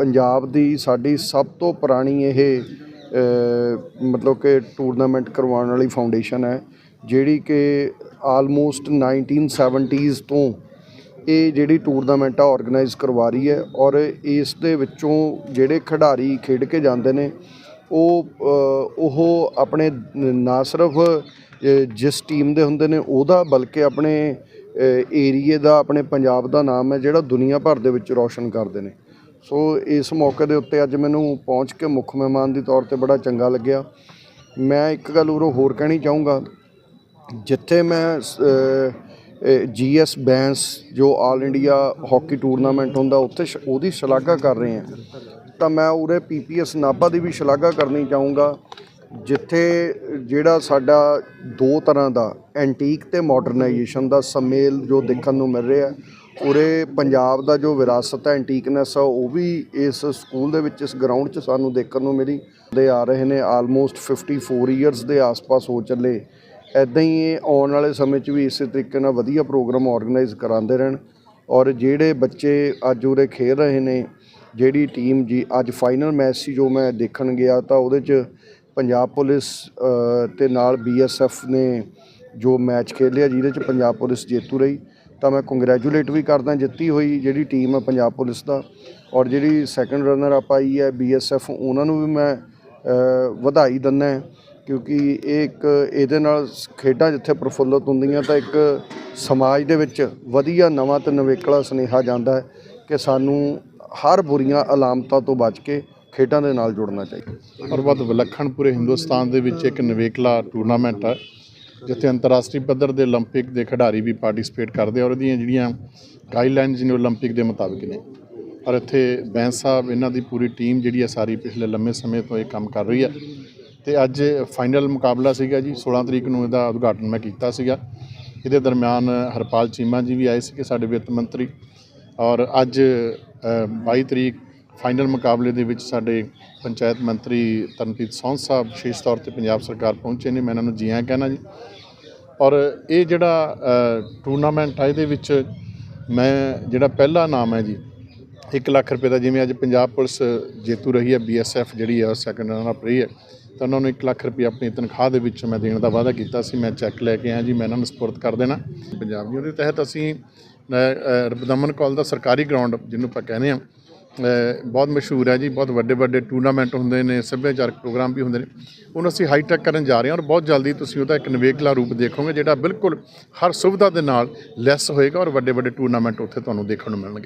ਪੰਜਾਬ ਦੀ ਸਾਡੀ ਸਭ ਤੋਂ ਪੁਰਾਣੀ ਇਹ ਮਤਲਬ ਕਿ ਟੂਰਨਾਮੈਂਟ ਕਰਵਾਉਣ ਵਾਲੀ ਫਾਊਂਡੇਸ਼ਨ ਹੈ, ਜਿਹੜੀ ਕਿ ਆਲਮੋਸਟ 1970s ਤੋਂ ਇਹ ਜਿਹੜੀ ਟੂਰਨਾਮੈਂਟ ਆ ਆਰਗੇਨਾਈਜ਼ ਕਰਵਾ ਰਹੀ ਹੈ ਔਰ ਇਸ ਦੇ ਵਿੱਚੋਂ ਜਿਹੜੇ ਖਿਡਾਰੀ ਖੇਡ ਕੇ ਜਾਂਦੇ ਨੇ, ਉਹ ਉਹ ਆਪਣੇ ਨਾ ਸਿਰਫ ਜਿਸ ਟੀਮ ਦੇ ਹੁੰਦੇ ਨੇ ਉਹਦਾ ਬਲਕਿ ਆਪਣੇ ਏਰੀਏ ਦਾ, ਆਪਣੇ ਪੰਜਾਬ ਦਾ ਨਾਮ ਹੈ ਜਿਹੜਾ ਦੁਨੀਆ ਭਰ ਦੇ ਵਿੱਚ ਰੌਸ਼ਨ ਕਰਦੇ ਨੇ। ਸੋ ਇਸ ਮੌਕੇ ਦੇ ਉੱਤੇ ਅੱਜ ਮੈਨੂੰ ਪਹੁੰਚ ਕੇ ਮੁੱਖ ਮਹਿਮਾਨ ਦੀ ਤੌਰ ਤੇ ਬੜਾ ਚੰਗਾ ਲੱਗਿਆ। ਮੈਂ ਇੱਕ ਗੱਲ ਉਰੋਂ ਹੋਰ ਕਹਿਣੀ ਚਾਹੂੰਗਾ। ਜਿੱਥੇ ਮੈਂ ਜੀਐਸ ਬੈਂਸ ਜੋ ਆਲ ਇੰਡੀਆ ਹਾਕੀ ਟੂਰਨਾਮੈਂਟ ਹੁੰਦਾ, ਉੱਥੇ ਸ਼- ਉਹਦੀ ਸ਼ਲਾਘਾ ਕਰ ਰਹੇ ਹਾਂ। ਤਾਂ ਮੈਂ ਉਰੇ ਪੀਪੀਐਸ ਨਾਭਾ ਦੀ ਵੀ ਸ਼ਲਾਘਾ ਕਰਨੀ ਚਾਹੂੰਗਾ। ਜਿੱਥੇ ਜਿਹੜਾ ਸਾਡਾ ਦੋ ਤਰ੍ਹਾਂ ਦਾ ਐਂਟੀਕ ਤੇ ਮਾਡਰਨਾਈਜੇਸ਼ਨ ਦਾ ਸਮੇਲ ਜੋ ਦੇਖਣ ਨੂੰ ਮਿਲ ਰਿਹਾ ਉਰੇ ਪੰਜਾਬ ਦਾ ਜੋ ਵਿਰਾਸਤ ਹੈ ਐਂਟੀਕਨੈਸ ਆ ਉਹ ਵੀ ਇਸ ਸਕੂਲ ਦੇ ਵਿੱਚ ਇਸ ਗਰਾਊਂਡ 'ਚ ਸਾਨੂੰ ਦੇਖਣ ਨੂੰ ਮਿਲੀ। ਦੇ ਆ ਰਹੇ ਨੇ ਆਲਮੋਸਟ 54 ਇਅਰਸ ਦੇ ਆਸ-ਪਾਸ ਹੋ ਚੱਲੇ। ਐਦਾਂ ਹੀ ਇਹ ਆਉਣ ਵਾਲੇ ਸਮੇਂ 'ਚ ਵੀ ਇਸੇ ਤਰੀਕੇ ਨਾਲ ਵਧੀਆ ਪ੍ਰੋਗਰਾਮ ਆਰਗੇਨਾਈਜ਼ ਕਰਾਉਂਦੇ ਰਹਿਣ। ਔਰ ਜਿਹੜੇ ਬੱਚੇ ਅੱਜ ਉਰੇ ਖੇਡ ਰਹੇ ਨੇ ਜਿਹੜੀ ਟੀਮ ਜੀ ਅੱਜ ਫਾਈਨਲ ਮੈਚ ਸੀ ਜੋ ਮੈਂ ਦੇਖਣ ਗਿਆ ਤਾਂ ਉਹਦੇ 'ਚ ਪੰਜਾਬ ਪੁਲਿਸ ਅ, ਤੇ ਨਾਲ ਬੀਐਸਐਫ ਨੇ ਜੋ ਮੈਚ ਖੇਲਿਆ ਜਿਹਦੇ 'ਚ ਪੰਜਾਬ ਪੁਲਿਸ ਜੇਤੂ ਰਹੀ। ਤਾਂ ਮੈਂ ਕੰਗ੍ਰੈਚੁਲੇਟ ਵੀ ਕਰਦਾ ਜਿੱਤੀ ਹੋਈ ਜਿਹੜੀ ਟੀਮ ਹੈ ਪੰਜਾਬ ਪੁਲਿਸ ਦਾ ਔਰ ਜਿਹੜੀ ਸੈਕੰਡ ਰਨਰ ਅਪ ਆਈ ਹੈ ਬੀਐਸਐਫ ਉਹਨਾਂ ਨੂੰ ਵੀ ਮੈਂ ਵਧਾਈ ਦਿੰਦਾ ਕਿਉਂਕਿ ਇਹ ਇੱਕ ਇਹਦੇ ਨਾਲ ਖੇਡਾਂ ਜਿੱਥੇ ਪ੍ਰਫੁੱਲਤ ਹੁੰਦੀਆਂ ਤਾਂ ਇੱਕ ਸਮਾਜ ਦੇ ਵਿੱਚ ਵਧੀਆ ਨਵਾਂ ਤੇ ਨਵੇਕਲਾ ਸੁਨੇਹਾ ਜਾਂਦਾ ਹੈ ਕਿ ਸਾਨੂੰ ਹਰ ਬੁਰੀਆਂ ਅਲਾਮਤਾਂ ਤੋਂ ਬਚ ਕੇ ਖੇਡਾਂ ਦੇ ਨਾਲ ਜੁੜਨਾ ਚਾਹੀਦਾ। ਔਰ ਬਹੁਤ ਵਿਲੱਖਣ ਪੂਰੇ ਹਿੰਦੁਸਤਾਨ ਦੇ ਵਿੱਚ ਇੱਕ ਨਿਵੇਕਲਾ ਟੂਰਨਾਮੈਂਟ ਹੈ। ਜਿੱਥੇ ਅੰਤਰਰਾਸ਼ਟਰੀ ਪੱਧਰ ਦੇ 올림픽 ਦੇ ਖਿਡਾਰੀ ਵੀ ਪਾਰਟਿਸਿਪੇਟ ਕਰਦੇ ਆ ਔਰ ਇਹਦੀਆਂ ਜਿਹੜੀਆਂ ਗਾਈਡਲਾਈਨਸ ਨੇ 올림픽 ਦੇ ਮੁਤਾਬਿਕ ਨੇ ਔਰ ਇੱਥੇ ਬੈਂਸ ਸਾਹਿਬ ਇਹਨਾਂ ਦੀ ਪੂਰੀ ਟੀਮ ਜਿਹੜੀ ਹੈ ਸਾਰੀ ਪਿਛਲੇ ਲੰਮੇ ਸਮੇਂ ਤੋਂ ਇਹ ਕੰਮ ਕਰ ਰਹੀ ਹੈ ਤੇ ਅੱਜ ਫਾਈਨਲ ਮੁਕਾਬਲਾ ਸੀਗਾ ਜੀ 16 ਤਰੀਕ ਨੂੰ ਇਹਦਾ ਉਦਘਾਟਨ ਮੈਂ ਕੀਤਾ ਸੀਗਾ ਇਹਦੇ ਦਰਮਿਆਨ ਹਰਪਾਲ ਚੀਮਾ ਜੀ ਵੀ ਆਏ ਸੀਗੇ ਸਾਡੇ ਵਿੱਤ ਮੰਤਰੀ ਔਰ ਅੱਜ ਅ, 22 ਤਰੀਕ ਫਾਈਨਲ ਮੁਕਾਬਲੇ ਦੇ ਵਿੱਚ ਸਾਡੇ ਪੰਚਾਇਤ ਮੰਤਰੀ ਤਰਨਪ੍ਰੀਤ ਸੌਂਦ ਸਾਹਿਬ ਵਿਸ਼ੇਸ਼ ਤੌਰ ਤੇ ਪੰਜਾਬ ਸਰਕਾਰ ਪਹੁੰਚੇ ਨੇ, ਮੈਂ ਇਹਨਾਂ ਨੂੰ ਜੀ ਆਇਆਂ ਕਹਿਣਾ ਜੀ। ਔਰ ਇਹ ਜਿਹੜਾ ਟੂਰਨਾਮੈਂਟ ਆ, ਇਹਦੇ ਵਿੱਚ ਮੈਂ ਜਿਹੜਾ ਪਹਿਲਾ ਨਾਮ ਹੈ ਜੀ 1 ਲੱਖ ਰੁਪਏ ਦਾ, ਜਿਵੇਂ ਅੱਜ ਪੰਜਾਬ ਪੁਲਿਸ ਜੇਤੂ ਰਹੀ ਹੈ ਬੀਐਸਐਫ ਜਿਹੜੀ ਹੈ ਸੈਕੰਡ ਰਨਰ ਅਪ ਰਹੀ ਹੈ, ਤਾਂ ਉਹਨਾਂ ਨੂੰ 1 ਲੱਖ ਰੁਪਏ ਆਪਣੀ ਤਨਖਾਹ ਦੇ ਵਿੱਚ ਮੈਂ ਦੇਣ ਦਾ ਵਾਅਦਾ ਕੀਤਾ ਸੀ, ਮੈਂ ਚੈੱਕ ਲੈ ਕੇ ਆਇਆ ਜੀ, ਮੈਂ ਇਹਨਾਂ ਨੂੰ ਸਪੁਰਦ ਕਰ ਦੇਣਾ। ਪੰਜਾਬ ਦੀ ਉਹਦੇ ਤਹਿਤ ਅਸੀਂ ਰਬਦਮਨ ਕਾਲ ਦਾ ਸਰਕਾਰੀ ਗਰਾਊਂਡ ਜਿਹਨੂੰ ਆਪਾਂ ਕਹਿੰਦੇ ਆ ਬਹੁਤ ਮਸ਼ਹੂਰ ਹੈ ਜੀ, ਬਹੁਤ ਵੱਡੇ ਵੱਡੇ ਟੂਰਨਾਮੈਂਟ ਹੁੰਦੇ ਨੇ, ਸੱਭਿਆਚਾਰਕ ਪ੍ਰੋਗਰਾਮ ਵੀ ਹੁੰਦੇ ਨੇ। ਉਹਨੂੰ ਅਸੀਂ ਹਾਈਟੈਕ ਕਰਨ ਜਾ ਰਹੇ ਹਾਂ ਔਰ ਬਹੁਤ ਜਲਦੀ ਤੁਸੀਂ ਉਹਦਾ ਇੱਕ ਨਿਵੇਕਲਾ ਰੂਪ ਦੇਖੋਗੇ, ਜਿਹੜਾ ਬਿਲਕੁਲ ਹਰ ਸੁਵਿਧਾ ਦੇ ਨਾਲ ਲੈਸ ਹੋਏਗਾ ਔਰ ਵੱਡੇ ਵੱਡੇ ਟੂਰਨਾਮੈਂਟ ਉੱਥੇ ਤੁਹਾਨੂੰ ਦੇਖਣ ਨੂੰ ਮਿਲਣਗੇ।